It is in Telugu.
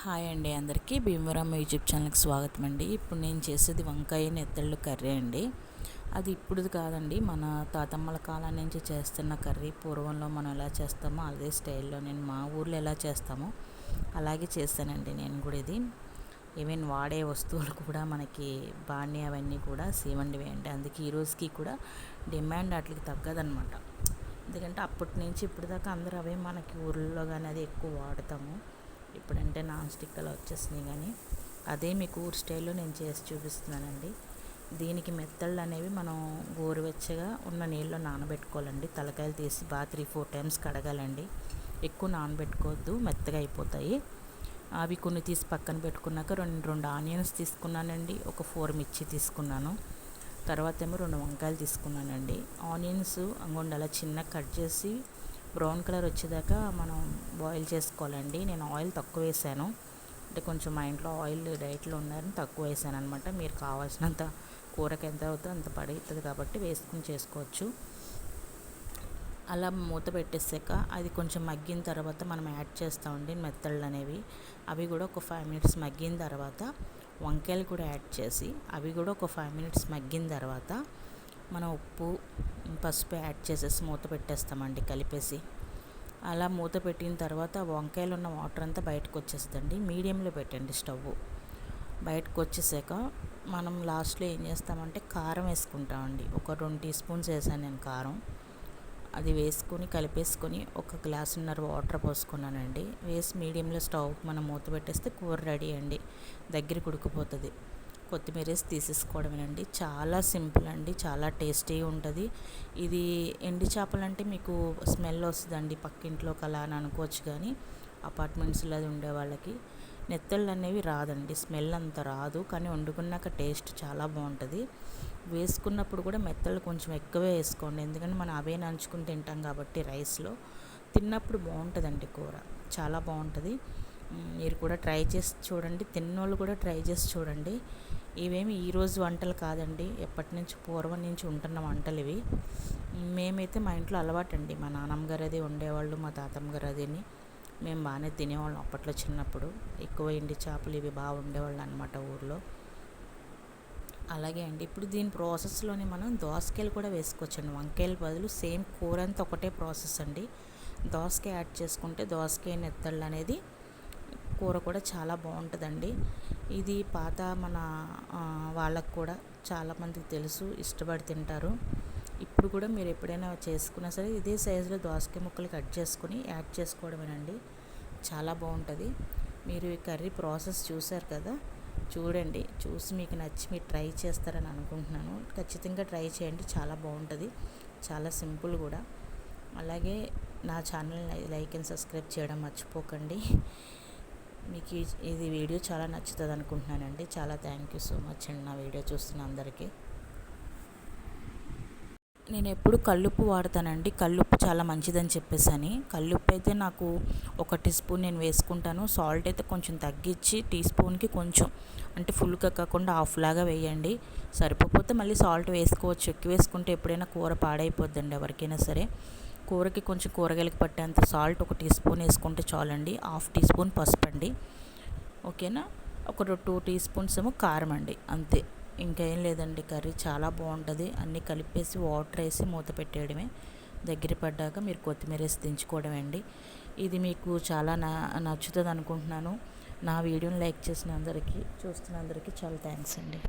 హాయ్ అండి అందరికీ. భీమవరం యూట్యూబ్ ఛానల్కి స్వాగతం అండి. ఇప్పుడు నేను చేసేది వంకాయ నెత్తళ్ళు కర్రీ అండి. అది ఇప్పుడుది కాదండి. మన తాతమ్మల కాలం నుంచి చేస్తున్న కర్రీ. పూర్వంలో మనం ఎలా చేస్తామో అదే స్టైల్లో నేను మా ఊర్లో ఎలా చేస్తామో అలాగే చేస్తానండి నేను కూడా ఇది. ఈవెన్ వాడే వస్తువులు కూడా మనకి బాణీ అవన్నీ కూడా సేవండివి అండి. అందుకే ఈ రోజుకి కూడా డిమాండ్ వాటికి తగ్గదనమాట ఎందుకంటే అప్పటి నుంచి ఇప్పటిదాకా అందరూ అవే మనకి ఊళ్ళో కానీ అది ఎక్కువ వాడతాము. ఇప్పుడంటే నాన్ స్టిక్ అలా వచ్చేసినాయి కానీ అదే మీకు ఊరు స్టైల్లో నేను చేసి చూపిస్తున్నానండి. దీనికి మెత్తళ్ళు అనేవి మనం గోరువెచ్చగా ఉన్న నీళ్ళలో నానబెట్టుకోవాలండి. తలకాయలు తీసి బాగా త్రీ ఫోర్ టైమ్స్ కడగాలండి. ఎక్కువ నానబెట్టుకోవద్దు మెత్తగా అయిపోతాయి. అవి కొన్ని తీసి పక్కన పెట్టుకున్నాక రెండు రెండు ఆనియన్స్ తీసుకున్నానండి ఒక ఫోర్ మిర్చి తీసుకున్నాను. తర్వాత ఏమో రెండు వంకాయలు తీసుకున్నానండి. ఆనియన్స్ అంగొండ అలా చిన్న కట్ చేసి బ్రౌన్ కలర్ వచ్చేదాకా మనం బాయిల్ చేసుకోవాలండి. నేను ఆయిల్ తక్కువ వేసాను. అంటే కొంచెం మా ఇంట్లో ఆయిల్ డైట్లో ఉన్నారని తక్కువ వేసాను అనమాట మీరు కావాల్సినంత కూరకు ఎంత అవుతుందో అంత పడుతుంది కాబట్టి వేసుకుని చేసుకోవచ్చు. అలా మూత పెట్టేసాక అది కొంచెం మగ్గిన తర్వాత మనం యాడ్ చేస్తామండి మెత్తళ్ళు అనేవి. అవి కూడా ఒక ఫైవ్ మినిట్స్ మగ్గిన తర్వాత వంకాయలు కూడా యాడ్ చేసి అవి కూడా ఒక ఫైవ్ మినిట్స్ మగ్గిన తర్వాత మనం ఉప్పు పసుపు యాడ్ చేసేసి మూత పెట్టేస్తామండి కలిపేసి. అలా మూత పెట్టిన తర్వాత వంకాయలు ఉన్న వాటర్ అంతా బయటకు వచ్చేస్తుందండి. మీడియంలో పెట్టండి స్టవ్. బయటకు వచ్చేసాక మనం లాస్ట్లో ఏం చేస్తామంటే కారం వేసుకుంటామండి. ఒక రెండు టీ స్పూన్స్ వేసాను నేను కారం. అది వేసుకొని కలిపేసుకొని ఒక గ్లాసున్నర వాటర్ పోసుకున్నానండి. వేసి మీడియంలో స్టవ్ మనం మూత పెట్టేస్తే కూర రెడీ అండి. దగ్గరికి ఉడికిపోతుంది. కొత్తిమీర వేసి తీసేసుకోవడమేనండి. చాలా సింపుల్ అండి చాలా టేస్టీగా ఉంటుంది. ఇది ఎండి చేపలంటే మీకు స్మెల్ వస్తుందండి పక్కింట్లోకి అలా అని అనుకోవచ్చు కానీ అపార్ట్మెంట్స్లో అది ఉండే వాళ్ళకి. నెత్తళ్ళు అనేవి రాదండి స్మెల్ అంత రాదు కానీ వండుకున్నాక టేస్ట్ చాలా బాగుంటుంది. వేసుకున్నప్పుడు కూడా మెత్తలు కొంచెం ఎక్కువే వేసుకోండి. ఎందుకంటే మనం అవే నంచుకుని తింటాం కాబట్టి రైస్లో. తిన్నప్పుడు బాగుంటుందండి కూర చాలా బాగుంటుంది. మీరు కూడా ట్రై చేసి చూడండి. తిన్నోళ్ళు కూడా ట్రై చేసి చూడండి. ఇవేమి ఈరోజు వంటలు కాదండి. ఎప్పటి నుంచి పూర్వం నుంచి ఉంటున్న వంటలు ఇవి. మేమైతే మా ఇంట్లో అలవాటండి. మా నాన్నమ్మ గారు అది ఉండేవాళ్ళు మా తాతమ్మ గారు అదిని మేము బాగానే తినేవాళ్ళం అప్పట్లో చిన్నప్పుడు. ఎక్కువ ఎండి చేపలు ఇవి బాగా ఉండేవాళ్ళు అనమాట ఊర్లో. అలాగే అండి. ఇప్పుడు దీని ప్రాసెస్లోనే మనం దోసకాయలు కూడా వేసుకోవచ్చండి. వంకాయల బదులు సేమ్ కూర అంతా ఒకటే ప్రాసెస్ అండి. దోసకాయ యాడ్ చేసుకుంటే దోసకాయ నెత్తళ్ళు అనేది కూర కూడా చాలా బాగుంటుందండి. ఇది పాత మన వాళ్ళకు కూడా చాలామందికి తెలుసు ఇష్టపడి తింటారు. ఇప్పుడు కూడా మీరు ఎప్పుడైనా చేసుకున్నా సరే ఇదే సైజులో దోసకాయ ముక్కలు కట్ చేసుకొని యాడ్ చేసుకోవడమేనండి. చాలా బాగుంటుంది. మీరు ఈ కర్రీ ప్రాసెస్ చూసారు కదా? చూడండి చూసి మీకు నచ్చి మీరు ట్రై చేస్తారని అనుకుంటున్నాను. ఖచ్చితంగా ట్రై చేయండి చాలా బాగుంటుంది. చాలా సింపుల్ కూడా. అలాగే నా ఛానల్ లైక్ అండ్ సబ్స్క్రైబ్ చేయడం మర్చిపోకండి. మీకు ఇది వీడియో చాలా నచ్చుతుంది అనుకుంటున్నానండి. చాలా థ్యాంక్ యూ సో మచ్ అండి నా వీడియో చూస్తున్న అందరికీ. నేను ఎప్పుడు కల్లుప్పు వాడతానండి. కల్లుప్పు చాలా మంచిదని చెప్పేసి కల్లుప్పు అయితే నాకు ఒక టీ స్పూన్ నేను వేసుకుంటాను. సాల్ట్ అయితే కొంచెం తగ్గించి టీ స్పూన్కి కొంచెం అంటే ఫుల్గా కాకుండా హాఫ్ లాగా వేయండి. సరిపోతే మళ్ళీ సాల్ట్ వేసుకోవచ్చు. ఎక్కువ వేసుకుంటే ఎప్పుడైనా కూర పాడైపోద్దండి ఎవరికైనా సరే. కూరకి కొంచెం కూరగాయలకు పట్టేంత సాల్ట్ ఒక టీ స్పూన్ వేసుకుంటే చాలండి. హాఫ్ టీ స్పూన్ పసుపు అండి ఓకేనా? ఒక టూ టీ స్పూన్స్ ఏమో కారం అండి. అంతే. ఇంకేం లేదండి. కర్రీ చాలా బాగుంటుంది. అన్నీ కలిపేసి వాటర్ వేసి మూత పెట్టేయడమే. దగ్గర పడ్డాక మీరు కొత్తిమీర వేసి దించుకోవడం అండి. ఇది మీకు చాలా నా నచ్చుతుంది అనుకుంటున్నాను. నా వీడియోని లైక్ చేసిన అందరికీ చూస్తున్న అందరికీ చాలా థ్యాంక్స్ అండి.